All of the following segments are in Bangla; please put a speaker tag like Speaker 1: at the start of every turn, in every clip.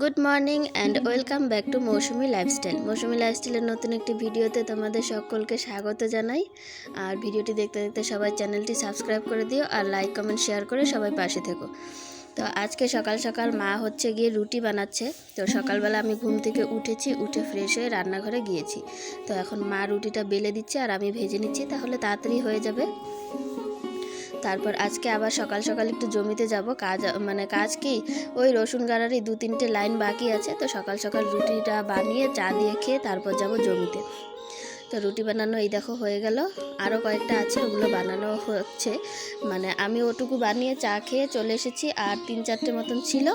Speaker 1: Good morning and welcome back to Mousumi lifestyle Mousumi লাইফস্টাইলের নতুন একটি ভিডিওতে তোমাদের সকলকে স্বাগত জানাই। আর ভিডিওটি দেখতে দেখতে সবাই চ্যানেলটি সাবস্ক্রাইব করে দিও আর লাইক কমেন্ট শেয়ার করে সবাই পাশে থেকো। তো আজকে সকাল সকাল মা হচ্ছে গিয়ে রুটি বানাচ্ছে। তো সকালবেলা আমি ঘুম থেকে উঠেছি উঠে ফ্রেশ হয়ে রান্নাঘরে গিয়েছি। তো এখন মা রুটিটা বেলে দিচ্ছে আর আমি ভেজে নিচ্ছি তাহলে তাড়াতাড়ি হয়ে যাবে। তারপর আজকে আবার সকাল সকাল একটু জমিতে যাব। কাজ মানে কাজ কি? ওই রসুন গাড়ারই দু তিনটে লাইন বাকি আছে, তো সকাল সকাল রুটিটা বানিয়ে চা দিয়ে খেয়ে তারপর যাব জমিতে। তো রুটি বানানো এই দেখো হয়ে গেল। আরও কয়েকটা আছে, ওগুলো বানানো হচ্ছে। মানে আমি ওটুকু বানিয়ে চা খেয়ে চলে এসেছি, আর তিন চারটে মতন ছিল,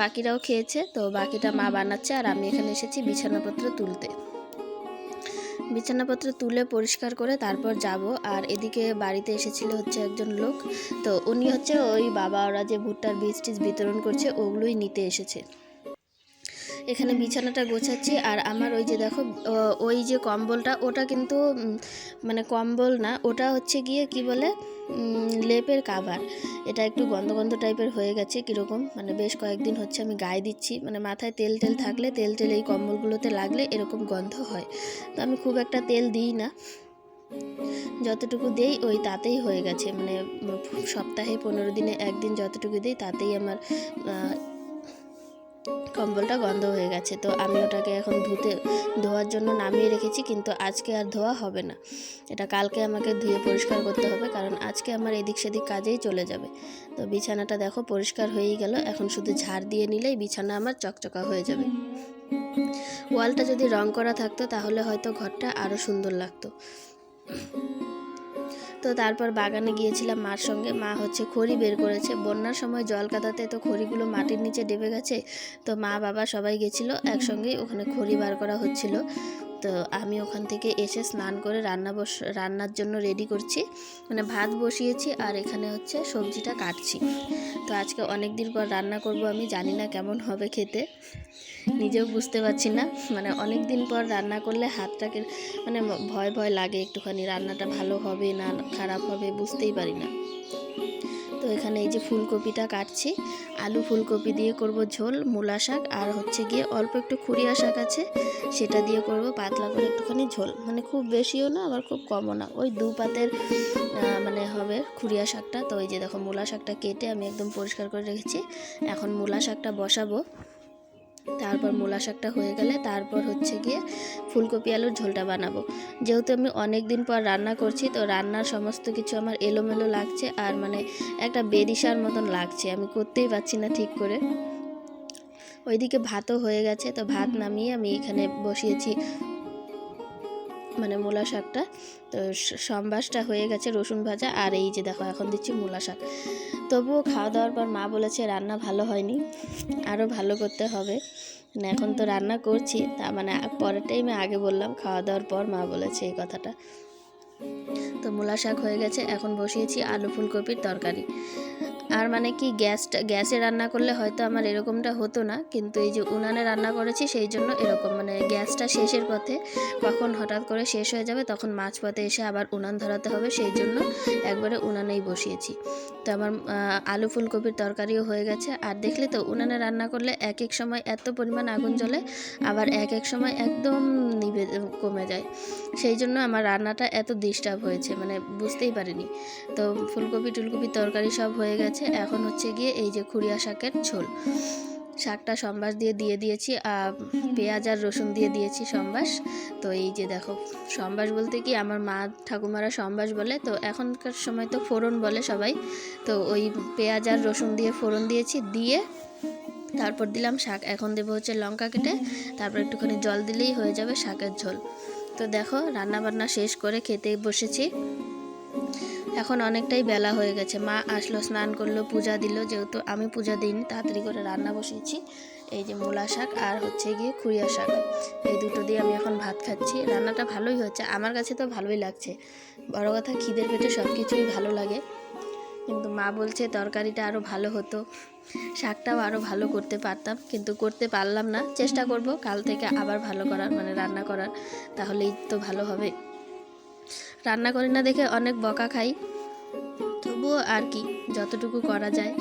Speaker 1: বাকিরাও খেয়েছে, তো বাকিটা মা বানাচ্ছে, আর আমি এখানে এসেছি বিছানাপত্র তুলতে। বিছানাপত্র তুলে পরিষ্কার করে তারপর যাব। আর এদিকে বাড়িতে এসেছিল হচ্ছে একজন লোক। তো উনি হচ্ছে ওই বাবা, ওরা যে ভুট্টার বীজ টিজ বিতরণ করছে, ওগুলোই নিতে এসেছে। এখানে বিছানাটা গোছাচ্ছি আর আমার ওই যে দেখো ওই যে কম্বলটা, ওটা কিন্তু মানে কম্বল না, ওটা হচ্ছে গিয়ে কি বলে লেপের কাভার এটা একটু গন্ধ গন্ধ টাইপের হয়ে গেছে কীরকম মানে বেশ কয়েকদিন হচ্ছে আমি গায়ে দিচ্ছি মানে মাথায় তেল তেল থাকলে, তেল তেল এই কম্বলগুলোতে লাগলে এরকম গন্ধ হয়। তো আমি খুব একটা তেল দিই না। যতটুকু দেই ওই তাতেই হয়ে গেছে মানে সপ্তাহে পনেরো দিনে একদিন যতটুকু দিই তাতেই আমার কম্বলটা গন্ধ হয়ে গেছে। তো আমি ওটাকে এখন ধুতে, ধোয়ার জন্য নামিয়ে রেখেছি, কিন্তু আজকে আর ধোয়া হবে না। এটা কালকে আমাকে ধুয়ে পরিষ্কার করতে হবে, কারণ আজকে আমার এদিক সেদিক কাজেই চলে যাবে। তো বিছানাটা দেখো পরিষ্কার হয়েই গেল, এখন শুধু ঝাড় দিয়ে নিলেই বিছানা আমার চকচকা হয়ে যাবে। ওয়ালটা যদি রং করা থাকতো, তাহলে হয়তো ঘরটা আরও সুন্দর লাগতো। তো তারপর বাগানে গিয়েছিলাম মার সঙ্গে। মা হচ্ছে খড়ি বের করেছে। বন্যার সময় জল কাদাতে তো খড়িগুলো মাটির নিচে ডেবে গেছে। তো মা বাবা সবাই গেছিল, একসঙ্গেই ওখানে খড়ি বার করা হচ্ছিল। তো আমি ওখান থেকে এসে স্নান করে রান্না বস, রান্নার জন্য রেডি করছি। মানে ভাত বসিয়েছি আর এখানে হচ্ছে সবজিটা কাটছি। তো আজকে অনেক দিন পর রান্না করব আমি, জানি না কেমন হবে খেতে। নিজেও বুঝতে পারছি না। মানে অনেক দিন পর রান্না করলে হাতটাকে মানে ভয় ভয় লাগে একটুখানি, রান্নাটা ভালো হবে না খারাপ হবে বুঝতেই পারি না। তো এখানে এই যে ফুলকপিটা কাটছি, আলু ফুলকপি দিয়ে করব ঝোল, মূলা শাক আর হচ্ছে গিয়ে অল্প একটু খুরিয়া শাক আছে, সেটা দিয়ে করব পাতলা করে একটুখানি ঝোল। মানে খুব বেশিও না, আবার খুব কমও না। ওই দু পাতের মানে হবে খুরিয়া শাকটা। তো এই যে দেখো মূলা শাকটা কেটে আমি একদম পরিষ্কার করে রেখেছি। এখন মূলা শাকটা বসাবো। তারপর মূলা শাকটা হয়ে গেলে তারপর হচ্ছে গিয়ে ফুলকপি আলুর ঝোলটা বানাবো। যেহেতু আমি অনেক দিন পর রান্না করছি, তো রান্নার সমস্ত কিছু আমার এলোমেলো লাগছে আর মানে একটা বেদিশার মতন লাগছে। আমি করতেই পারছি না ঠিক করে। ওইদিকে ভাতও হয়ে গেছে, তো ভাত নামিয়ে আমি এখানে বসিয়েছি মানে মূলা শাকটা। তো সম্বাসটা হয়ে গেছে রসুন ভাজা আর এই যে দেখো এখন দিচ্ছি মূলা শাক। তবুও খাওয়া দাওয়ার পর মা বলেছে রান্না ভালো হয়নি, আরও ভালো করতে হবে। মানে এখন তো রান্না করছি, তা মানে পরের টাইমে আগে বললাম খাওয়া দাওয়ার পর মা বলেছে এই কথাটা। তো মূলা শাক হয়ে গেছে, এখন বসিয়েছি আলু ফুলকপির তরকারি। আর মানে কি গ্যাসটা গ্যাসে রান্না করলে হয়তো আমার এরকমটা হতো না, কিন্তু এই যে উনানে রান্না করেছি সেই জন্য এরকম মানে গ্যাসটা শেষের পথে কখন হঠাৎ করে শেষ হয়ে যাবে তখন মাছ পথে এসে আবার উনান ধরাতে হবে, সেই জন্য একবারে উনানেই বসিয়েছি। তো আমার আলু ফুলকপির তরকারিও হয়ে গেছে। আর দেখলে তো, উনানে রান্না করলে এক এক সময় এত পরিমাণ আগুন জ্বলে, আবার এক এক সময় একদম নিভে, কমে যায়। সেই জন্য আমার রান্নাটা এত ডিস্টার্ব হয়েছে মানে বুঝতেই পারিনি। তো ফুলকপি টুলকপি তরকারি সব হয়ে গেছে। এখন হচ্ছে গিয়ে এই যে খুরিয়া শাকের ঝোল। শাকটা সম্বাস দিয়ে দিয়ে দিয়েছি আর পেঁয়াজ আর রসুন দিয়ে দিয়েছি সম্বাস। তো এই যে দেখো, সম্বাস বলতে কি আমার মা ঠাকুমারা সম্বাস বলে, তো এখনকার সময় তো ফোড়ন বলে সবাই। তো ওই পেঁয়াজ আর রসুন দিয়ে ফোড়ন দিয়েছি, দিয়ে তারপর দিলাম শাক। এখন দেবো হচ্ছে লঙ্কা কেটে, তারপর একটুখানি জল দিলেই হয়ে যাবে শাকের ঝোল। তো দেখো রান্না বান্না শেষ করে খেতে বসেছি। এখন অনেকটাই বেলা হয়ে গেছে। মা আসলো, স্নান করল, পূজা দিল। যেহেতু আমি পূজা দিইনি, তাড়াতাড়ি করে রান্না বসিয়েছি। এই যে মূলা শাক আর হচ্ছে গিয়ে খুরিয়া শাক। এই দুটো দিয়ে আমি এখন ভাত খাচ্ছি। রান্নাটা ভালোই হচ্ছে। আমার কাছে তো ভালোই লাগছে। বড় কথা, খিদের পেটে সব কিছুই ভালো লাগে। কিন্তু মা বলছে তরকারিটা আরও ভালো হতো। শাকটাও আরও ভালো করতে পারতাম। কিন্তু করতে পারলাম না। চেষ্টা করব কাল থেকে আবার ভালো করার মানে রান্না করার। তাহলেই তো ভালো হবে। রান্না করি না দেখে অনেক বকা খাই। তবুও আর কি, যতটুকু করা যায়।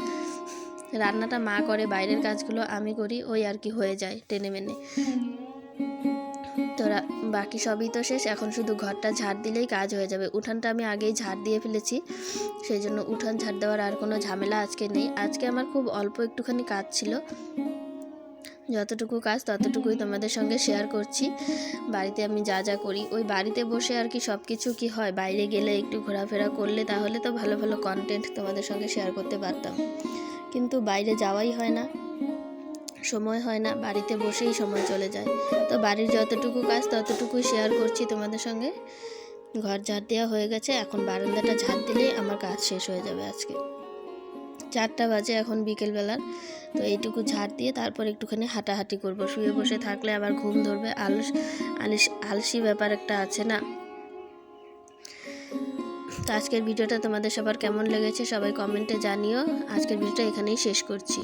Speaker 1: রান্নাটা মা করে, বাইরের কাজগুলো আমি করি, ওই আর কি হয়ে যায় টেনে মেনে। তো রা- বাকি সবই তো শেষ, এখন শুধু ঘরটা ঝাড় দিলেই কাজ হয়ে যাবে। উঠানটা আমি আগেই ঝাড় দিয়ে ফেলেছি, সেই জন্য উঠান ঝাড় দেওয়ার আর কোনো ঝামেলা আজকে নেই। আজকে আমার খুব অল্প একটুখানি কাজ ছিল। যতটুকু কাজ ততটুকুই তোমাদের সঙ্গে শেয়ার করছি। বাড়িতে আমি যা যা করি, ওই বাড়িতে বসে আর কি সব কিছু কি হয়? বাইরে গেলে একটু ঘোরাফেরা করলে তাহলে তো ভালো ভালো কন্টেন্ট তোমাদের সঙ্গে শেয়ার করতে পারতাম। কিন্তু বাইরে যাওয়াই হয় না, সময় হয় না, বাড়িতে বসেই সময় চলে যায়। তো বাড়ির যতটুকু কাজ ততটুকুই শেয়ার করছি তোমাদের সঙ্গে। ঘর ঝাড় দেওয়া হয়ে গেছে, এখন বারান্দাটা ঝাড় দিলেই আমার কাজ শেষ হয়ে যাবে আজকে। চারটা বাজে এখন বিকেলবেলার। তো এইটুকু ঝাড় দিয়ে তারপর একটুখানি হাঁটাহাঁটি করব। শুয়ে বসে থাকলে আবার ঘুম ধরবে। আলস আলিস আলসি ব্যাপার একটা আছে না? তো আজকের ভিডিওটা তোমাদের সবার কেমন লেগেছে সবাই কমেন্টে জানিও। আজকের ভিডিওটা এখানেই শেষ করছি।